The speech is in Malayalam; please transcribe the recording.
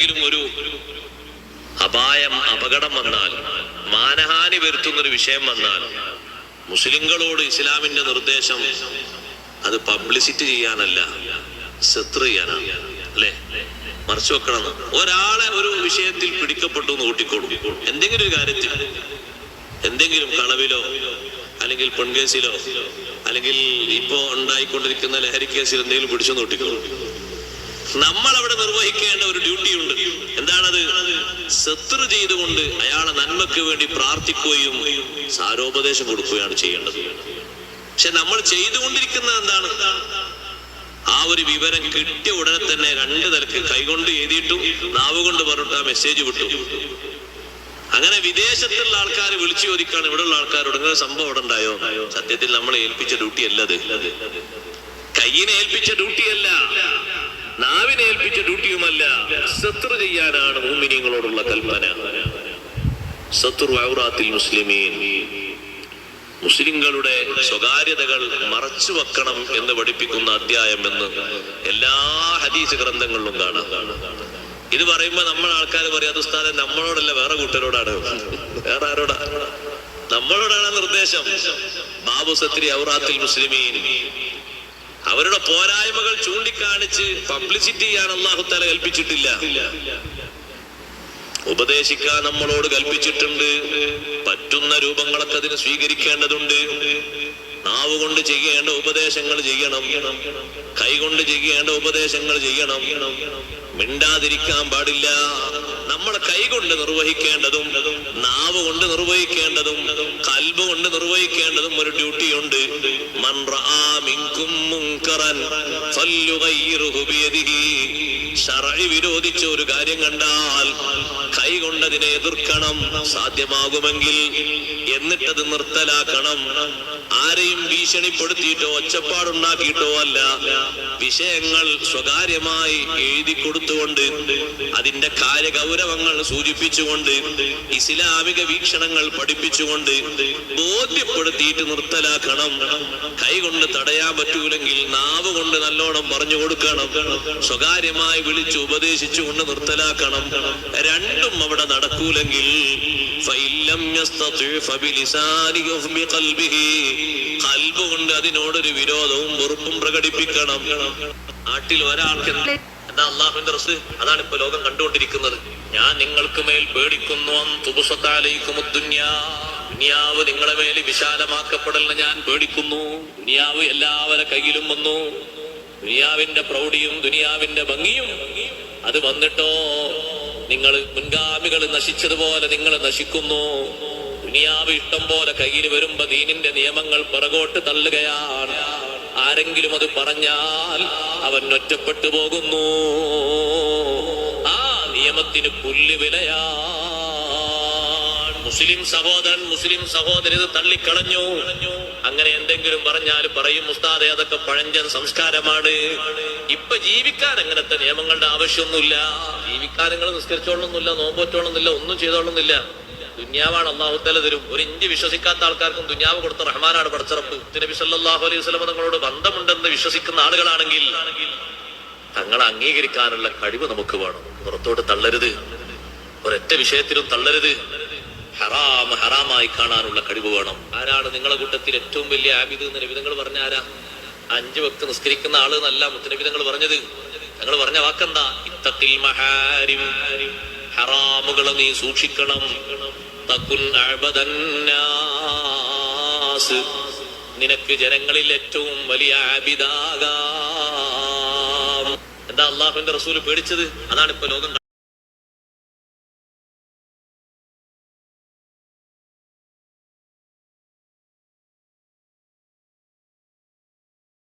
എന്തെങ്കിലും ഒരു അപായം അപകടം വന്നാൽ മാനഹാനി വരുത്തുന്ന ഒരു വിഷയം വന്നാൽ മുസ്ലിങ്ങളോട് ഇസ്ലാമിന്റെ നിർദ്ദേശം അത് പബ്ലിസിറ്റി ചെയ്യാനല്ല ശത്രു ചെയ്യാനാണ്. അല്ലേ? മറച്ചു വെക്കണം. ഒരാളെ ഒരു വിഷയത്തിൽ പിടിക്കപ്പെട്ടു എന്ന് എന്തെങ്കിലും ഒരു കാര്യത്തിൽ എന്തെങ്കിലും കളവിലോ അല്ലെങ്കിൽ പെൺകേസിലോ അല്ലെങ്കിൽ ഇപ്പോ ഉണ്ടായിക്കൊണ്ടിരിക്കുന്ന ലഹരി കേസിൽ എന്തെങ്കിലും പിടിച്ചു നോട്ടിക്കോളും നമ്മൾ അവിടെ നിർവഹിക്കേണ്ട ഒരു ഡ്യൂട്ടി ഉണ്ട് എന്താണത്? ശത്രു ചെയ്തുകൊണ്ട് അയാളെ നന്മയ്ക്ക് വേണ്ടി പ്രാർത്ഥിക്കുകയും സാരോപദേശം കൊടുക്കുകയാണ് ചെയ്യേണ്ടത്. പക്ഷെ നമ്മൾ ചെയ്തുകൊണ്ടിരിക്കുന്നത് എന്താണ്? ആ ഒരു വിവരം കിട്ടിയ ഉടനെ തന്നെ രണ്ട് തലക്ക് കൈകൊണ്ട് എഴുതിയിട്ടും നാവ് കൊണ്ട് പറഞ്ഞിട്ട് ആ മെസ്സേജ് വിട്ടു. അങ്ങനെ വിദേശത്തുള്ള ആൾക്കാർ വിളിച്ചു ചോദിക്കാണ് ഇവിടെയുള്ള ആൾക്കാരോട് ഇങ്ങനെ സംഭവം ഇവിടെ ഉണ്ടായോ? സത്യത്തിൽ നമ്മളെ ഏൽപ്പിച്ച ഡ്യൂട്ടി അല്ലത് കയ്യിനെ ഏൽപ്പിച്ച ഡ്യൂട്ടിയല്ല. നാവിനെ ഏൽപ്പിച്ച ഡ്യൂട്ടിയുമല്ല ശത്രു ചെയ്യാനാണ് മൂമിനിയങ്ങളോടുള്ള കൽപ്പന. ശത്രു ഔറാത്തിൽ മുസ്ലിമീൻ. മുസ്ലിങ്ങളുടെ സ്വകാര്യതകൾ മറച്ചു വെക്കണം എന്ന് പഠിപ്പിക്കുന്ന അധ്യായം എന്ന് എല്ലാ ഹദീസ് ഗ്രന്ഥങ്ങളിലും കാണാം. ഇത് പറയുമ്പോ നമ്മൾ ആൾക്കാർ പറയാം ഉസ്താദെ നമ്മളോടല്ല വേറെ കൂട്ടരോടാണ്. വേറെ ആരോടാ? നമ്മളോടാണ് നിർദ്ദേശം. ബാബു സത്രി ഔറാത്തിൽ മുസ്ലിമീൻ. അവരുടെ പോരായ്മകൾ ചൂണ്ടിക്കാണിച്ച് പബ്ലിസിറ്റി ചെയ്യാൻ തല കൽപ്പിച്ചിട്ടില്ല. ഉപദേശിക്കാൻ നമ്മളോട് കൽപ്പിച്ചിട്ടുണ്ട്. പറ്റുന്ന രൂപങ്ങളൊക്കെ അതിന് സ്വീകരിക്കേണ്ടതുണ്ട്. നാവ് കൊണ്ട് ചെയ്യേണ്ട ഉപദേശങ്ങൾ ചെയ്യണം. കൈകൊണ്ട് ചെയ്യേണ്ട ഉപദേശങ്ങൾ ചെയ്യണം. മിണ്ടാതിരിക്കാൻ പാടില്ല. നമ്മൾ കൈകൊണ്ട് നിർവഹിക്കേണ്ടതും നാവ് കൊണ്ട് നിർവഹിക്കേണ്ടതും കൽബ് കൊണ്ട് നിർവഹിക്കേണ്ടതും ഒരു ഡ്യൂട്ടിയുണ്ട് മൺറാമിങ്കും ഒരു കാര്യം കണ്ടാൽ കൈ കൊണ്ടതിനെ എതിർക്കണം. സാധ്യമാകുമെങ്കിൽ എന്നിട്ടത് നിർത്തലാക്കണം. ആരെയും ഭീഷണിപ്പെടുത്തിയിട്ടോ ഒച്ചപ്പാടുണ്ടാക്കിയിട്ടോ അല്ല. വിഷയങ്ങൾ സ്വകാര്യമായി എഴുതി കൊടുത്തുകൊണ്ട് അതിന്റെ കാര്യഗൗരവങ്ങൾ സൂചിപ്പിച്ചുകൊണ്ട് ഇസ്ലാമിക വീക്ഷണങ്ങൾ പഠിപ്പിച്ചുകൊണ്ട് ബോധ്യപ്പെടുത്തിയിട്ട് നിർത്തലാക്കണം. കൈകൊണ്ട് തടയാൻ പറ്റൂലെങ്കിൽ നാവ് കൊണ്ട് നല്ലോണം പറഞ്ഞു കൊടുക്കണം. സ്വകാര്യമായി വിളിച്ച് ഉപദേശിച്ചുകൊണ്ട് നിർത്തലാക്കണം. രണ്ടും അവിടെ നടക്കൂലെങ്കിൽ കൊണ്ട് അതിനോടൊരു വിരോധവും വെറുപ്പും പ്രകടിപ്പിക്കണം. നാട്ടിൽ ഒരാൾക്ക് എന്ത് അള്ളാഹുവിന്റെ റസ് അതാണ് ഇപ്പൊ ലോകം കണ്ടുകൊണ്ടിരിക്കുന്നത്. ഞാൻ നിങ്ങൾക്ക് മേൽ പേടിക്കുന്നു. ദുനിയാവ് നിങ്ങളെ മേൽ വിശാലമാക്കപ്പെടലിന് ഞാൻ പേടിക്കുന്നു. ദുനിയാവ് എല്ലാവരുടെ കയ്യിലും വന്നു. ദുനിയാവിന്റെ പ്രൗഢിയും ദുനിയാവിന്റെ ഭംഗിയും അത് വന്നിട്ടോ? നിങ്ങൾ മുൻഗാമികൾ നശിച്ചതുപോലെ നിങ്ങൾ നശിക്കുന്നു. ദുനിയാവ് ഇഷ്ടം പോലെ കയ്യിൽ വരുമ്പോ ദീനിന്റെ നിയമങ്ങൾ പിറകോട്ട് തള്ളുകയാണ്. ആരെങ്കിലും അത് പറഞ്ഞാൽ അവൻ ഒറ്റപ്പെട്ടു പോകുന്നു. ആ നിയമത്തിന് പുല്ല് വിലയാണ് മുസ്ലിം സഹോദരൻ മുസ്ലിം സഹോദരി തള്ളിക്കളഞ്ഞു. അങ്ങനെ എന്തെങ്കിലും പറഞ്ഞാൽ പറയും ഉസ്താദെ അതൊക്കെ പഴഞ്ചൻ സംസ്കാരമാണ്. ഇപ്പൊ ജീവിക്കാൻ അങ്ങനത്തെ നിയമങ്ങളുടെ ആവശ്യമൊന്നുമില്ല. ജീവിക്കാൻ നിങ്ങൾ നിസ്കരിച്ചോളൊന്നുമില്ല നോമ്പോറ്റോളൊന്നുമില്ല ഒന്നും ചെയ്തോളൊന്നുമില്ല ദുന്യാവാണ് അള്ളാഹുത്തല തരും. ഒരു ഇഞ്ചി വിശ്വസിക്കാത്ത ആൾക്കാർക്കും ദുന്യാവ് കൊടുത്ത റഹ്മാനാണ് പടച്ചിറപ്പ്. നബി സല്ലാഹു അലൈഹി സ്വലം തങ്ങളോട് ബന്ധമുണ്ടെന്ന് വിശ്വസിക്കുന്ന ആളുകളാണെങ്കിൽ തങ്ങളെ അംഗീകരിക്കാനുള്ള കഴിവ് നമുക്ക് വേണം. പുറത്തോട്ട് തള്ളരുത്. ഒരൊറ്റ വിഷയത്തിലും തള്ളരുത്. ഹറാം ഹറാമായി കാണാനുള്ള കഴിവ് വേണം. ആരാണ് നിങ്ങളെ കൂട്ടത്തിൽ ഏറ്റവും വലിയ ആബിദ് എന്ന് നിബിധങ്ങൾ പറഞ്ഞ ആരാ? അഞ്ച് വക്ത് നിസ്കരിക്കുന്ന ആൾ എന്നല്ല മുത്തനബിധങ്ങൾ പറഞ്ഞത്. ഞങ്ങൾ പറഞ്ഞ വാക്കെന്താ? ഇത്തത്തിൽ മഹാരിം ഹറാമുകളെ നീ സൂക്ഷിക്കണം. നിനക്ക് ജനങ്ങളിൽ ഏറ്റവും വലിയ ആബിദാകാം. എന്താ അള്ളാഹുവിന്റെ റസൂൽ പേടിച്ചത്? അതാണ് ഇപ്പൊ ലോകം